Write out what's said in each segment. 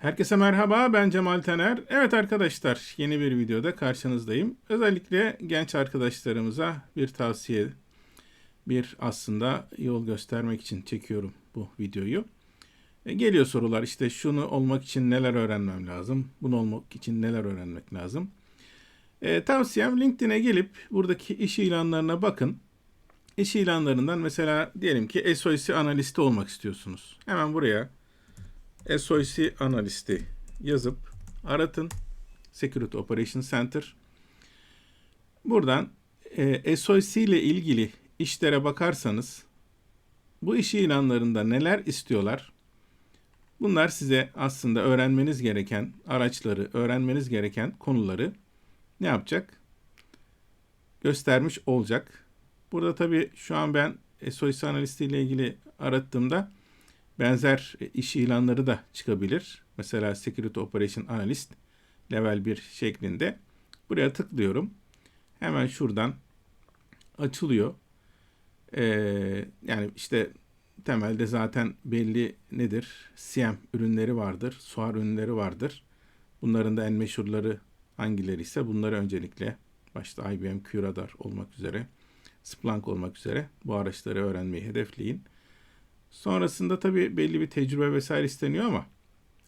Herkese merhaba, ben Cemal Taner. Evet arkadaşlar, yeni bir videoda karşınızdayım. Özellikle genç arkadaşlarımıza bir tavsiye, bir aslında yol göstermek için çekiyorum bu videoyu. E, geliyor sorular işte şunu olmak için neler öğrenmem lazım, bunu olmak için neler öğrenmek lazım. E, tavsiyem LinkedIn'e gelip buradaki iş ilanlarına bakın. İş ilanlarından mesela diyelim ki SOC analisti olmak istiyorsunuz. Hemen buraya SOC analisti yazıp aratın. Security Operation Center. Buradan e, SOC ile ilgili işlere bakarsanız bu iş ilanlarında neler istiyorlar? Bunlar size aslında öğrenmeniz gereken araçları, öğrenmeniz gereken konuları ne yapacak? Göstermiş olacak. Burada tabii şu an ben SOC analisti ile ilgili arattığımda benzer iş ilanları da çıkabilir. Mesela Security Operation Analyst level 1 şeklinde. Buraya tıklıyorum. Hemen şuradan açılıyor. Ee, yani işte temelde zaten belli nedir? CM ürünleri vardır, SOAR ürünleri vardır. Bunların da en meşhurları hangileri ise bunları öncelikle başta IBM QRadar olmak üzere, Splunk olmak üzere bu araçları öğrenmeyi hedefleyin. Sonrasında tabii belli bir tecrübe vesaire isteniyor ama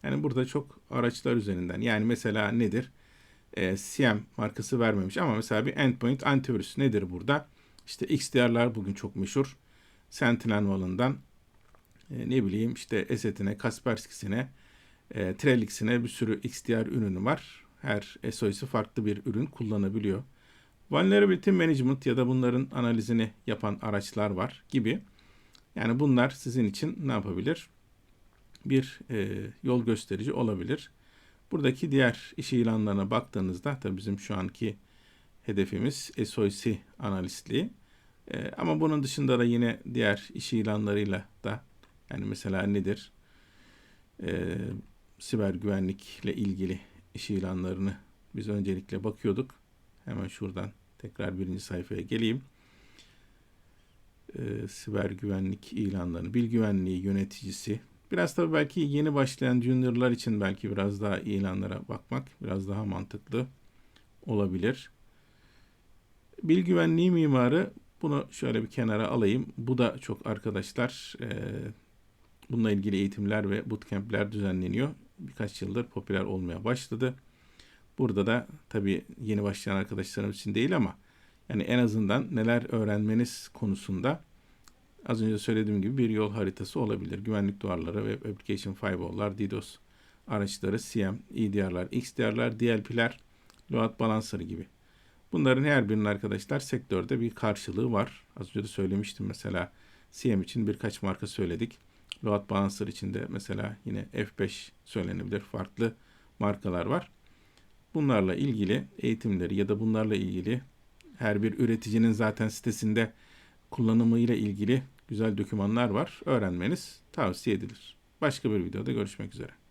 yani burada çok araçlar üzerinden. Yani mesela nedir? E, CM markası vermemiş ama mesela bir endpoint antivirüs nedir burada? İşte XDR'lar bugün çok meşhur. Sentinel-Val'ından e, ne bileyim işte Eset'ine, Kaspersky'sine, e, Trellix'ine bir sürü XDR ürünü var. Her SOS'i farklı bir ürün kullanabiliyor. Vulnerability Management ya da bunların analizini yapan araçlar var gibi. Yani bunlar sizin için ne yapabilir? Bir e, yol gösterici olabilir. Buradaki diğer iş ilanlarına baktığınızda tabii bizim şu anki hedefimiz SOC analistliği. E, ama bunun dışında da yine diğer iş ilanlarıyla da yani mesela nedir? E, siber güvenlikle ilgili iş ilanlarını biz öncelikle bakıyorduk. Hemen şuradan tekrar birinci sayfaya geleyim e, siber güvenlik ilanlarını, bil güvenliği yöneticisi. Biraz tabii belki yeni başlayan juniorlar için belki biraz daha ilanlara bakmak biraz daha mantıklı olabilir. Bil güvenliği mimarı bunu şöyle bir kenara alayım. Bu da çok arkadaşlar e, bununla ilgili eğitimler ve bootcamp'ler düzenleniyor. Birkaç yıldır popüler olmaya başladı. Burada da tabii yeni başlayan arkadaşlarımız için değil ama yani en azından neler öğrenmeniz konusunda az önce söylediğim gibi bir yol haritası olabilir. Güvenlik duvarları, Web Application Firewall'lar, DDoS araçları, CM, EDR'lar, XDR'lar, DLP'ler, load balancer gibi. Bunların her birinin arkadaşlar sektörde bir karşılığı var. Az önce de söylemiştim mesela CM için birkaç marka söyledik. Load balancer için de mesela yine F5 söylenebilir. Farklı markalar var. Bunlarla ilgili eğitimleri ya da bunlarla ilgili her bir üreticinin zaten sitesinde kullanımıyla ilgili güzel dokümanlar var. Öğrenmeniz tavsiye edilir. Başka bir videoda görüşmek üzere.